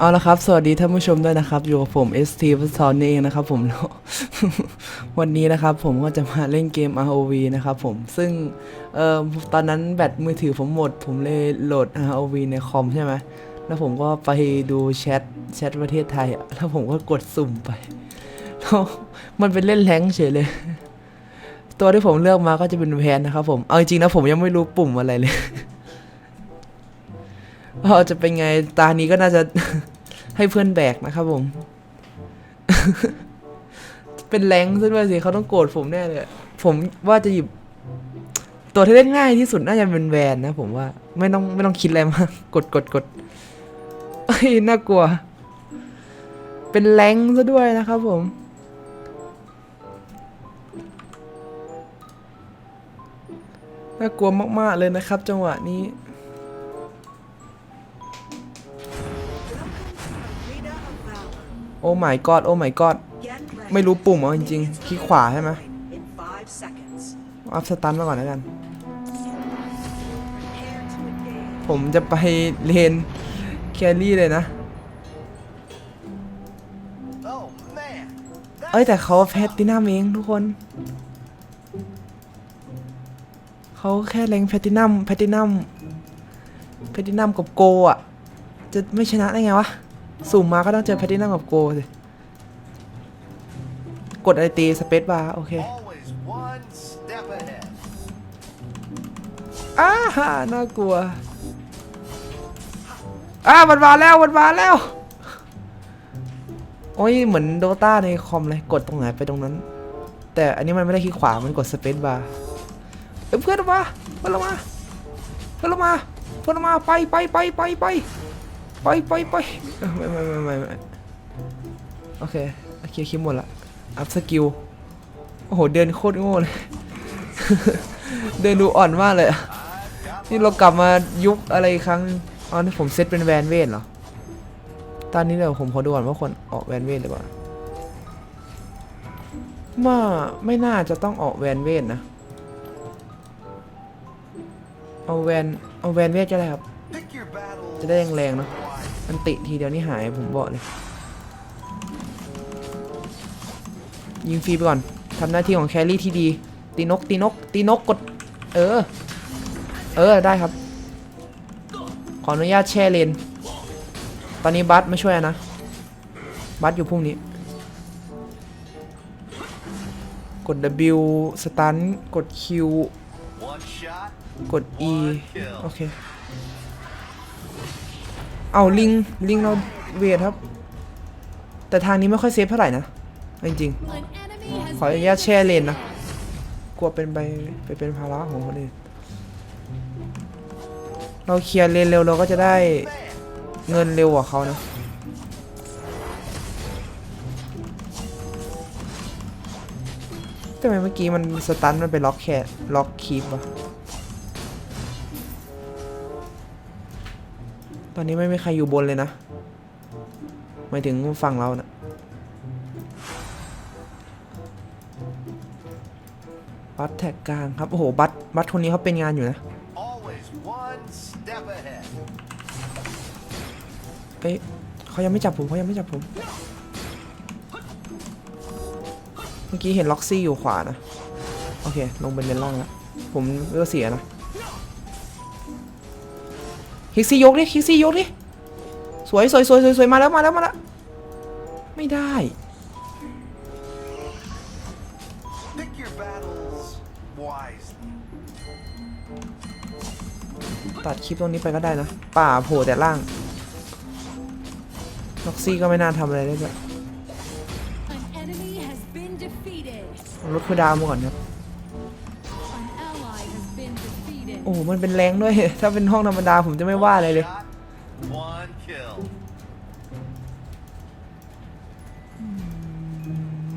เอาละครับ สวัสดีท่านผู้ชมด้วยนะครับ อยู่กับผม ST พัฒนเองนะครับผมแล้ววันนี้นะครับผมก็จะมาเล่นเกม ROV นะครับผม ซึ่งเอ่อตอนนั้นแบตมือถือผมหมด ผมเลยโหลด ROV ในคอมใช่ไหม แล้วผมก็ไปดูแชทแชทประเทศไทย แล้วผมก็กดสุ่มไป แล้วมันเป็นเล่นแรงเฉยเลย ตัวที่ผมเลือกมาก็จะเป็นแพนนะครับผม เอาจริงนะผมยังไม่รู้ปุ่มอะไรเลย เราจะเป็นไงตานี้ก็น่าจะ ให้เพื่อนแบกนะครับผม เป็นแรงซะด้วยสิเขาต้องโกรธผมแน่เลย ผมว่าจะหยิบ ตัวที่เล่นง่ายที่สุดน่าจะเป็นแวนนะผมว่า ไม่ต้องไม่ต้องคิดอะไรมาก กดกดกดเอ้ยน่ากลัว เป็นแรงซะด้วยนะครับผมน่ากลัวมาก ๆ เลยนะครับ จังหวะนี้ โอ้ my god โอ้ my god ไม่รู้ปุ่มเอาจริงๆคลิกขวาใช่ไหมอัพสตันมาก่อนแล้วกัน ผมจะไปเลนแครี่เลยนะ เอ้ยแต่เขาแพทตินัมเองทุกคน เขาแค่แรงแพทตินัมแพทตินัมแพทตินัมกับโกอะ จะไม่ชนะได้ไงวะ สุ่มมาก็ต้องเจอแพทตินัมกับโกสิ กดไอตีสเปซบาร์โอเคอ้าฮ่าน่ากลัวอ้ามันมาแล้วมันมาแล้ว โอ้ยเหมือนโดตาในคอมเลย กดตรงไหนไปตรงนั้น แต่อันนี้มันไม่ได้คลิกขวา มันกดสเปซบาร์เอ้เพื่อนมาเพื่อนมาเพื่อนมาเพื่อนมาไปไปไปไปไป ไปไปไปเอ้ยไม่ไม่ไม่ไม่ไม่โอเคโอเคคลิปหมดละอัพสกิลโอ้โห เดินโคตรโง่เลย เดินดูอ่อนมากเลยนี่เรากลับมายุคอะไรครั้งอ๋อนี่ผมเซตเป็นแวนเวทเหรอ ตอนนี้เดี๋ยวผมขอดูก่อนว่าคนออกแวนเวทหรือเปล่าว่าไม่น่าจะต้องออกแวนเวทนะ เอาแวนเอาแวนเวทก็ได้ครับ จะได้แรงๆเนาะ มันติทีเดียวนี่หายผมบอกเลย ยิงฟรีไปก่อนทำหน้าที่ของแครี่ที่ดี ตีนก ตีนก ตีนกกด เออ เออ ได้ครับ ขออนุญาตแช่เลน ตอนนี้บัสม่ช่วยนะ บัสอยู่พรุ่งนี้ กด W สตัน กด Q กด E โอเค เอาลิงลิงเราเวทครับ แต่ทางนี้ไม่ค่อยเซฟเท่าไหร่นะจริงๆขออนุญาตแช่เลนนะกลัวเป็นไปไปเป็นภาระของคนอื่นเราเคลียร์เลนเร็วเราก็จะได้เงินเร็วกว่าเขานะทำไมเมื่อกี้มันสตันมันไปล็อกแคล็อกคีปวะ ตอนนี้ไม่มีใครอยู่บนเลยนะหมายถึงฝั่งเรานะบัตแท็กกลางครับ โอ้โห บัตบัตคนนี้เขาเป็นงานอยู่นะ always one step ahead. เอ้ยเขายังไม่จับผมเขายังไม่จับผม เมื่อกี้เห็นล็อกซี่อยู่ขวานะ โอเค ลงเป็นเลนล่างแล้ว ผมเลือกเสียนะ ฮิกซี่ยกดิฮิกซี่ยกดิสวยสวยสวยสวยสวยมาแล้วมาแล้วมาแล้วไม่ได้ตัดคลิปตรงนี้ไปก็ได้นะ ป่าโผล่แต่ล่างล็อกซี่ก็ไม่น่าทำอะไรได้ด้วย an enemy has been defeated. เอารถคูดาวมาก่อนครับ อ้โหมันเป็นแรงด้วย ถ้าเป็นห้องธรรมดาผมจะไม่ว่าอะไรเลย one kill.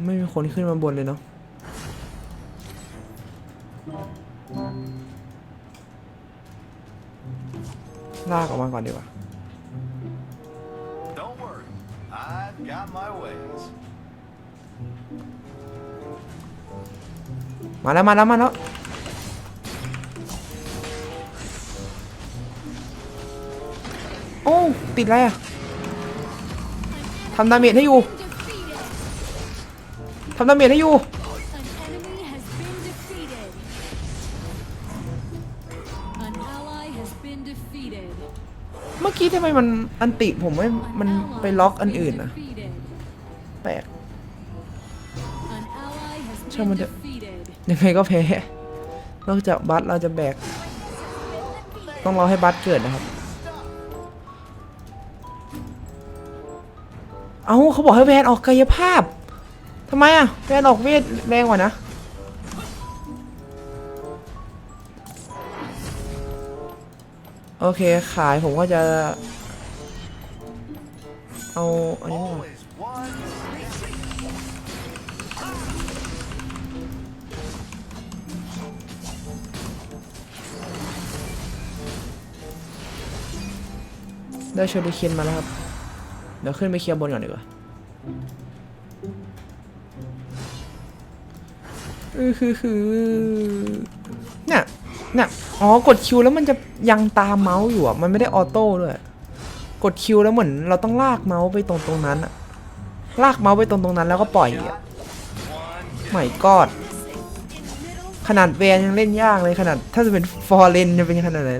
ไม่มีคนขึ้นมาบนเลยเนาะลากออกมาก่อนดีกว่า Don't worry, I've got my ways. มาแล้วมาแล้วมาแล้ว อ้ติดอะไรอะำดาเมจให้อยู่ทำดาเมจให้อยู่เมื่อกี้ทำไมมันอันติผมไม่มันไปล็อกอันอื่นนะแปลก An ally has ช่ามันเถอะยังไงก็แพ้นอกจากบัสเราจะแบก ต้องรอให้บัสเกิดนะครับ เอาเขาบอกให้แวนออกกายภาพทำไมอะแวนออกเวทแรงกว่านะโอเคขายผมก็จะ เอาอันนี้ก่อนได้โชลิเคียนมาแล้วครับ เดี๋ยวขึ้นไปเคลียร์บนก่อนดีกว่าอือคือคือเนี่ยเนี่ยอ๋อกดคิวแล้วมันจะยังตามเมาส์อยู่อะ มันไม่ได้ออโต้ด้วยกดคิวแล้วเหมือนเราต้องลากเมาส์ไปตรงตรงนั้นอะลากเมาส์ไปตรงตรงนั้นแล้วก็ปล่อยอะไม่กอดขนาดแวนยังเล่นยากเลยขนาด ถ้าจะเป็นฟอร์เรนจะเป็นขนาดไหน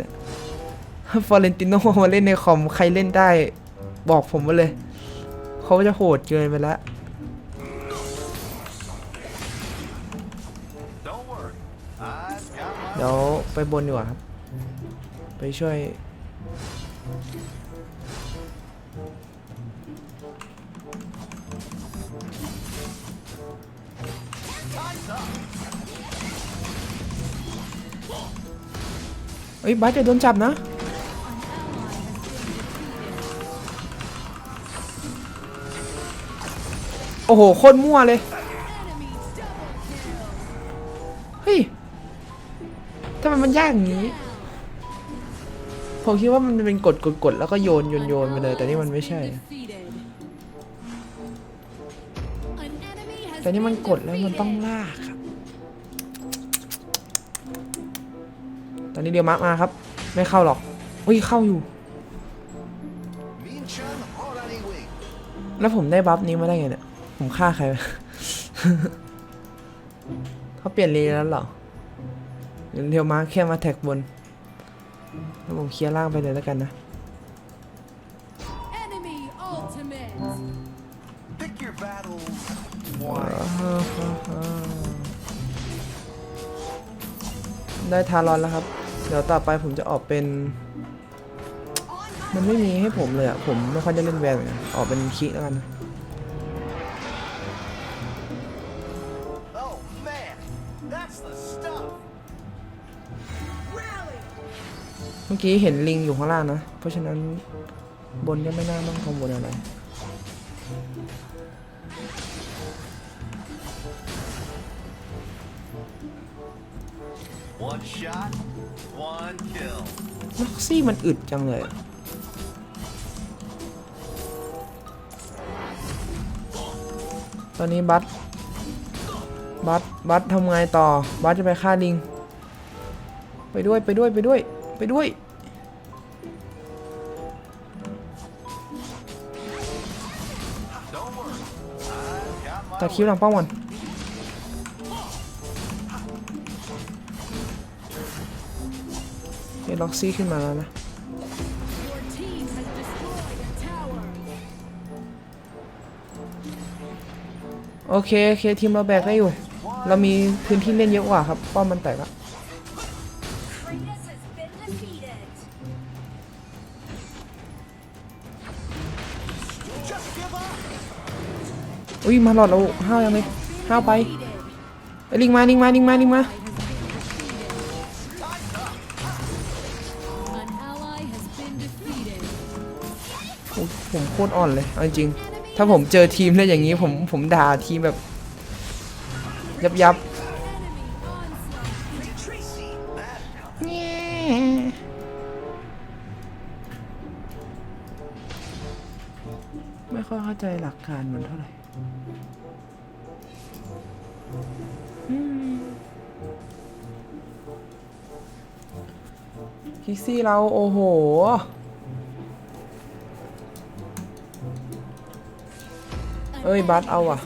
ฟอร์เรนติโนมาเล่นในคอมใครเล่นได้ บอกผมมาเลย เขาจะโหดเกินไปแล้วเดี๋ยวไปบนดีกว่าครับ ไปช่วยเอ้ยบาสจะโดนจับนะ อ้โห โคตรมั่วเลย เฮ้ยทำไมมันยากอย่างนี้ ผมคิดว่ามันเป็นกดกดกดแล้วก็โยนโยนโยนไปเลย แต่นี่มันไม่ใช่ แต่นี่มันกดแล้วมันต้องลากครับ ตอนนี้เดียวมาร์กมาครับ ไม่เข้าหรอก อุ้ยเข้าอยู่ แล้วผมได้บัฟนี้มาได้ไงเนี่ย ผมฆ่าใครไปเขาเปลี่ยนเลนแล้วเหรอเดี๋ยวเดียวมาร์คแค่มาแท็กบน แล้วผมเคลียร์ล่างไปเลยแล้วกันนะ Enemy ultimate. Pick your battles wisely. ได้ทารอนแล้วครับ เดี๋ยวต่อไปผมจะออกเป็น มันไม่มีให้ผมเลยอะผมไม่ค่อยได้เล่นแวนเหมือนกันออกเป็นคิแล้วกันนะ มื่อกี้เห็นลิงอยู่ข้างล่างนะ เพราะฉะนั้นบนก็ไม่น่าต้องกังวลอะไร One shot, one kill. ล็อกซี่มันอึดจังเลยอะตอนนี้บัสบัสบัสทำไงต่อ บัสจะไปฆ่าลิง ไปด้วยไปด้วยไปด้วย ไปด้วย Don't worry. I've got my ตัดคิวหลังป้อมก่อนเฮ้ยล็อกซี่ขึ้นมาแล้วนะโอเคโอเคทีมเราแบกได้อยู่ เรามีพื้นที่เล่นเยอะกว่าครับ ป้อมมันแตกละ อุ้ยมาหลอดเราห้าวยังเลยห้าวไปไปลิงมาลิงมาลิงมาลิงมาโอ้ผมโคตรอ่อนเลยเอาจริง ถ้าผมเจอทีมได้อย่างนี้ผมผมด่าทีมแบบ ยับยับไม่ค่อยเข้าใจหลักการมันเท่าไหร่ คิกซี่เราโอ้โห เอ้ย บัสเอาว่ะ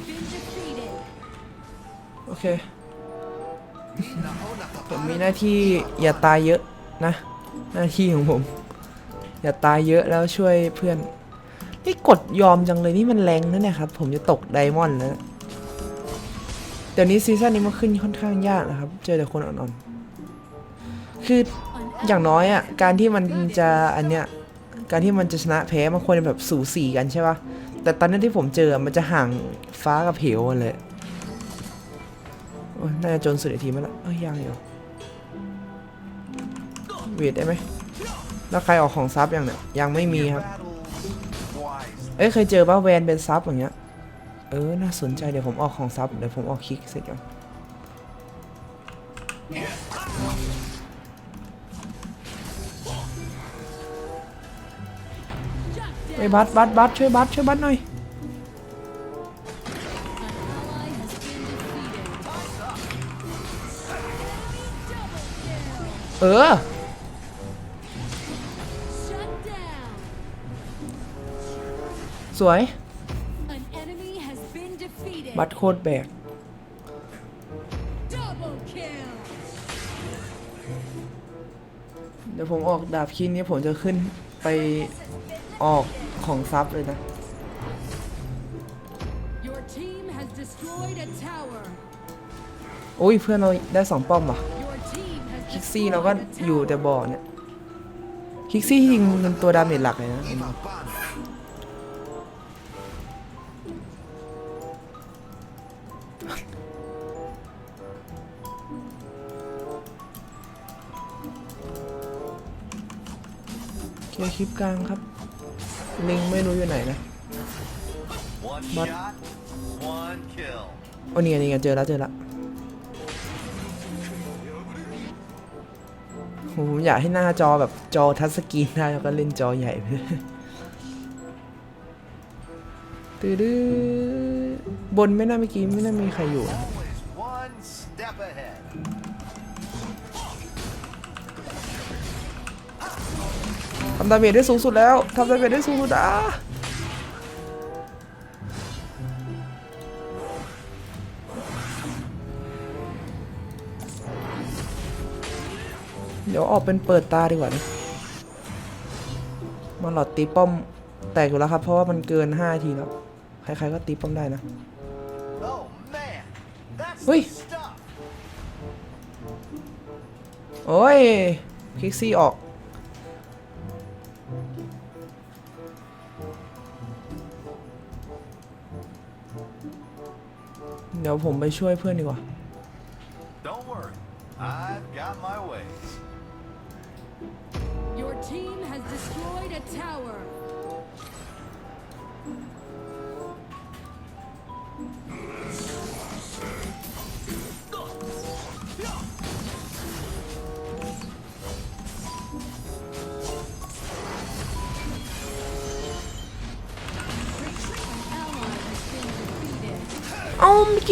โอเค ผมมีหน้าที่อย่าตายเยอะนะ หน้าที่ของผม อย่าตายเยอะแล้วช่วยเพื่อน นี่กดยอมจังเลยนี่มันแรงนะเนี่ยครับ ผมจะตกไดมอนด์แล้วเดี๋ยวนี้ซีซั่นนี้มันขึ้นค่อนข้างยากนะครับ เจอแต่คนอ่อนๆ คืออย่างน้อยอะ การที่มันจะอันเนี้ย การที่มันจะชนะแพ้มันควรแบบสูสีกันใช่ปะแต่ตอนนั้นที่ผมเจอมันจะห่างฟ้ากับเหวกันเลย โอ้ยน่าจะจนสุดในทีมแล้วล่ะเอ้ยยังอยู่เวทได้ไหมแล้วใครออกของซับยังเนี่ย ยังไม่มีครับ เอ้ยเคยเจอป่ะแวนเป็นซับอย่างเงี้ย เออ น่าสนใจ เดี๋ยวผมออกของซับ เดี๋ยวผมออกคลิกเสร็จก่อนไอ้ down. บัสบัสบัสช่วยบัสช่วยบัสหน่อย เออ สวย An enemy has been defeated. บัสโคตรแบก Double kill. เดี๋ยวผมออกดาบคินนี้ผมจะขึ้นไปออกของซับเลยนะ Your team has destroyed a tower. โอ้ยเพื่อนเราได้สองป้อมว่ะ Your team has คิกซี่เราก็ destroyed a อยู่แต่ tower. บ่อเนี่ย คิกซี่จริงมันตัวดาเมจหลักเลยนะ เคลียร์คลิปกลางครับ ลิงไม่รู้อยู่ไหนนะ One But- shot, one kill. โอ้นี่ไงนี่ไงเจอแล้วเจอแล้วโหผมอยากให้หน้าจอแบบจอทัชสกรีนได้แล้วก็เล่นจอใหญ่ไปตื้อดื้อบนไม่น่าเมื่อกี้ไม่น่ามีใครอยู่ำดาเมจได้สูงสุดแล้วทำดาเมจได้สูงสุดอะเดี๋ยวออกเป็นเปิดตาดีกว่านะมาหลอดตีป้อมแตกอยู่แล้วครับ เพราะว่ามันเกิน 5 ทีแล้ว ใครๆก็ตีป้อมได้นะ Oh man, that's Ui. the stuff. โอ้ย คลิกซี่ออก ดี๋ยวผมไปช่วยเพื่อนดีกว่า Don't worry, I've got my ways. Your team has destroyed a tower.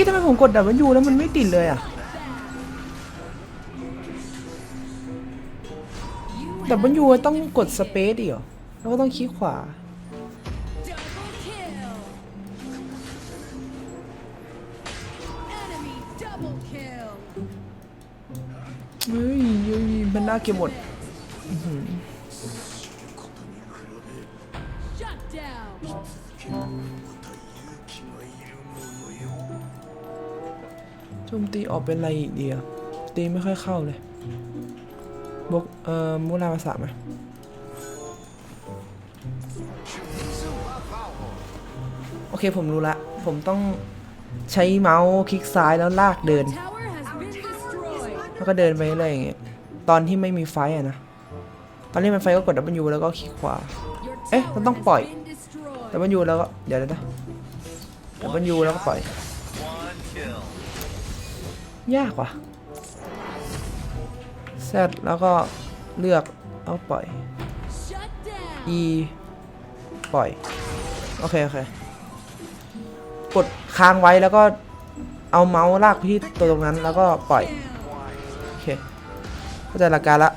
กี้ทำไมผมกดดับมันอยู่แล้วมันไม่ติดเลยอะดับมันอยู่ต้องกดสเปซอีกเหรอแล้วก็ต้องคลิกขวา double kill. Enemy double kill. เฮ้ยเฮ้ยมันน่าเก็บหมด ออกเป็นอะไรอีกดีอะตีไม่ค่อยเข้าเลยบกเอ่อมูลาภาษาไหมโอเคผมรู้ละ ผมต้องใช้เมาส์คลิกซ้ายแล้วลากเดิน แล้วก็เดินไปเรื่อยอย่างเงี้ยตอนที่ไม่มีไฟอะนะ ตอนนี้มันไฟก็กด W แล้วก็คลิกขวา Your Eh, tower nó ต้องปล่อย W แล้วก็ เดี๋ยวนะ W แล้วก็ปล่อย ยากว่ะ Z แล้วก็เลือกเอาปล่อย E ปล่อย โอเค โอเค กดค้างไว้แล้วก็เอาเมาส์ลากไปที่ตัวตรงนั้นแล้วก็ปล่อย โอเค เข้าใจหลักการละ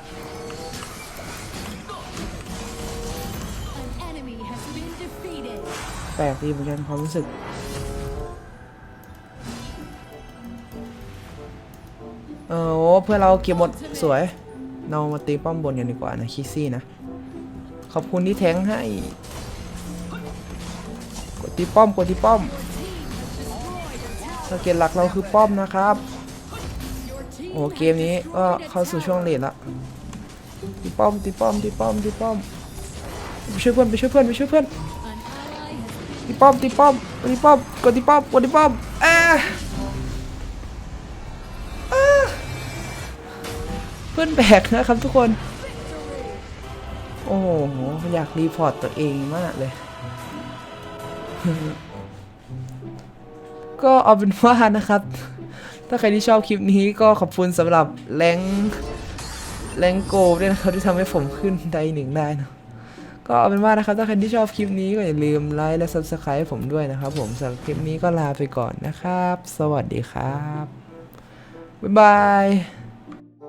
แปลกดีเหมือนกันความรู้สึก เออโอ้เพื่อนเราเก็บหมดสวย เรามาตีป้อมบนกันดีกว่านะคิซี่นะ ขอบคุณที่แทงให้ กดตีป้อมกดตีป้อมสเกตหลักเราคือป้อมนะครับ โอ้เกมนี้ก็เข้าสู่ช่วงเลทละตีป้อมตีป้อมตีป้อมตีป้อมไปช่วยเพื่อนไปช่วยเพื่อนไปช่วยเพื่อนตีป้อมตีป้อมกดตีป้อมกดตีป้อมกดตีป้อมเอ๊ พื่อนแบกนะครับทุกคน โอ้โห อยากรีพอร์ตตัวเองมากเลย ก็เอาเป็นว่านะครับ ถ้าใครที่ชอบคลิปนี้ก็ขอบคุณสำหรับแรงแรงโกด้วยนะครับที่ทำให้ผมขึ้นได้หนึ่งได้นะก็เอาเป็นว่านะครับ ถ้าใครที่ชอบคลิปนี้ก็อย่าลืมไลค์และ Subscribe ผมด้วยนะครับ ผมสำหรับคลิปนี้ก็ลาไปก่อนนะครับ สวัสดีครับ บ๊ายบาย